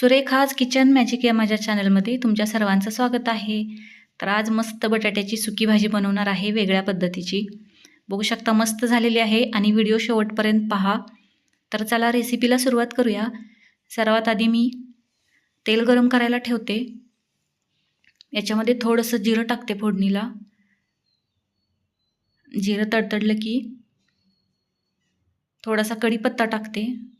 Surekha's kitchen magic या माझ्या चॅनलमध्ये तुमच्या सर्वांचं स्वागत आहे. तर आज मस्त बटाट्याची सुकी भाजी बनवणार आहे वेगळ्या पद्धतीची. बघू शकता मस्त झालेली आहे आणि व्हिडिओ शेवटपर्यंत पहा. तर चला रेसिपीला सुरुवात करूया. सर्वात आधी मी तेल गरम करायला ठेवते. याच्यामध्ये थोडंसं जिरं टाकते फोडणीला. जिरं तडतडलं की थोडासा कढीपत्ता टाकते.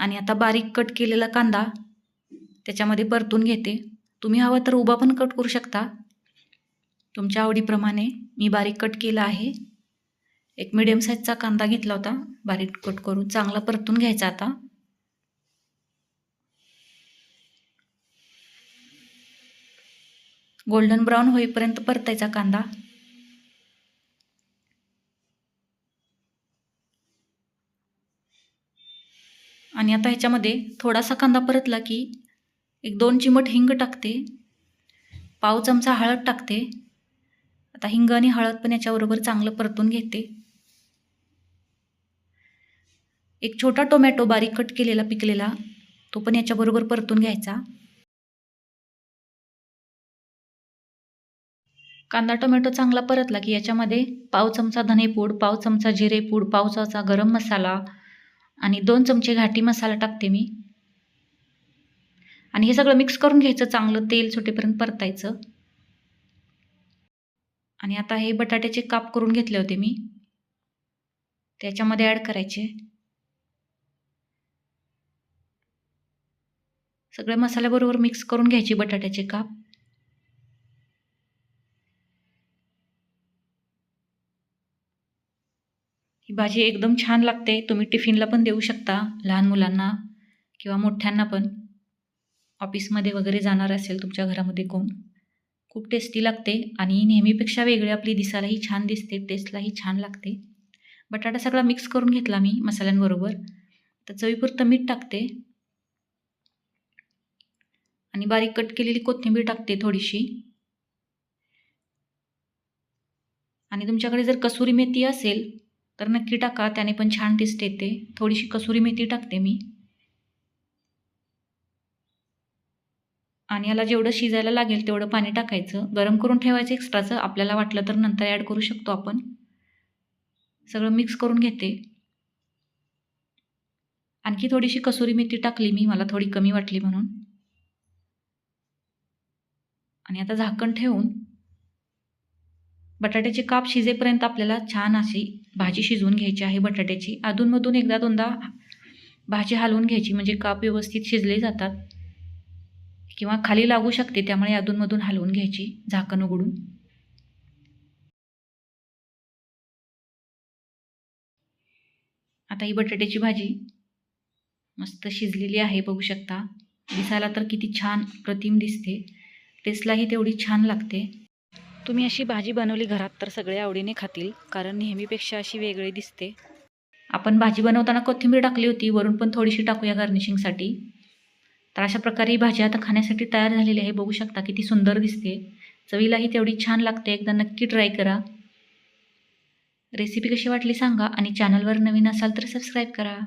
आणि आता बारीक कट केलेला कांदा त्याच्यामध्ये परतून घेते. तुम्ही हवा तर उभा पण कट करू शकता. तुमच्या आवडीप्रमाणे मी बारीक कट केला आहे. एक मिडियम साईजचा कांदा घेतला होता. बारीक कट करून चांगला परतून घ्यायचा आता. गोल्डन ब्राऊन होईपर्यंत परतायचा कांदा. आणि आता ह्याच्यामध्ये थोडासा कांदा परतला की एक दोन चिमट हिंग टाकते पाव चमचा हळद टाकते. आता हिंग आणि हळद पण याच्याबरोबर चांगलं परतून घेते. एक छोटा टोमॅटो बारीक कट केलेला पिकलेला तो पण याच्याबरोबर परतून घ्यायचा. कांदा टोमॅटो चांगला परतला की याच्यामध्ये पाव चमचा धनेपूड पाव चमचा जिरेपूड पाव चमचा गरम मसाला आणि दोन चमचे घाटी मसाला टाकते मी. आणि हे सगळं मिक्स करून घ्यायचं चांगलं तेल सुटेपर्यंत परतायचं. आणि आता हे बटाट्याचे काप करून घेतले होते मी. त्याच्यामध्ये ॲड करायचे. सगळ्या मसाल्याबरोबर मिक्स करून घ्यायची बटाट्याचे काप. ही भाजी एकदम छान लागते. तुम्ही टिफिनला पण देऊ शकता लहान मुलांना किंवा मोठ्यांना पण. ऑफिसमध्ये वगैरे जाणार असेल तुमच्या घरामध्ये कोण खूप टेस्टी लागते आणि नेहमीपेक्षा वेगळी आपली दिसायलाही छान दिसते टेस्टलाही छान लागते. बटाटा सगळा मिक्स करून घेतला मी मसाल्यांबरोबर. तर चवीपुरतं मीठ टाकते. आणि बारीक कट केलेली कोथिंबीर टाकते थोडीशी. आणि तुमच्याकडे जर कसुरी मेथी असेल तर नक्की टाका त्याने पण छान टेस्ट येते. थोडीशी कसुरी मेथी टाकते मी. आणि याला जेवढं शिजायला लागेल तेवढं पाणी टाकायचं. गरम करून ठेवायचं एक्स्ट्राचं आपल्याला वाटलं तर नंतर ॲड करू शकतो आपण. सगळं मिक्स करून घेते. आणखी थोडीशी कसुरी मेथी टाकली मी. मला थोडी कमी वाटली म्हणून. आणि आता झाकण ठेवून बटाट्याचे काप शिजेपर्यंत आपल्याला छान अशी भाजी शिजवून घ्यायची आहे बटाट्याची. अधूनमधून एकदा दोनदा भाजी हलवून घ्यायची म्हणजे काप व्यवस्थित शिजले जातात किंवा खाली लागू शकते त्यामुळे अधूनमधून हलवून घ्यायची झाकण उघडून. आता ही बटाट्याची भाजी मस्त शिजलेली आहे बघू शकता. दिसायला तर किती छान प्रतिम दिसते. टेस्टलाही तेवढी छान लागते. तुम्ही अशी भाजी बनवली घरात तर सगळे आवडीने खातील कारण नेहमीपेक्षा अशी वेगळी दिसते. आपण भाजी बनवताना कोथिंबीर टाकली होती वरून पण थोडीशी टाकूया गार्निशिंगसाठी तर अशा प्रकारे ही भाजी आता खाण्यासाठी तयार झालेली आहे. बघू शकता किती सुंदर दिसते. चवीलाही तेवढी छान लागते. एकदा नक्की ट्राय करा. रेसिपी कशी वाटली सांगा आणि चॅनलवर नवीन असाल तर सबस्क्राईब करा.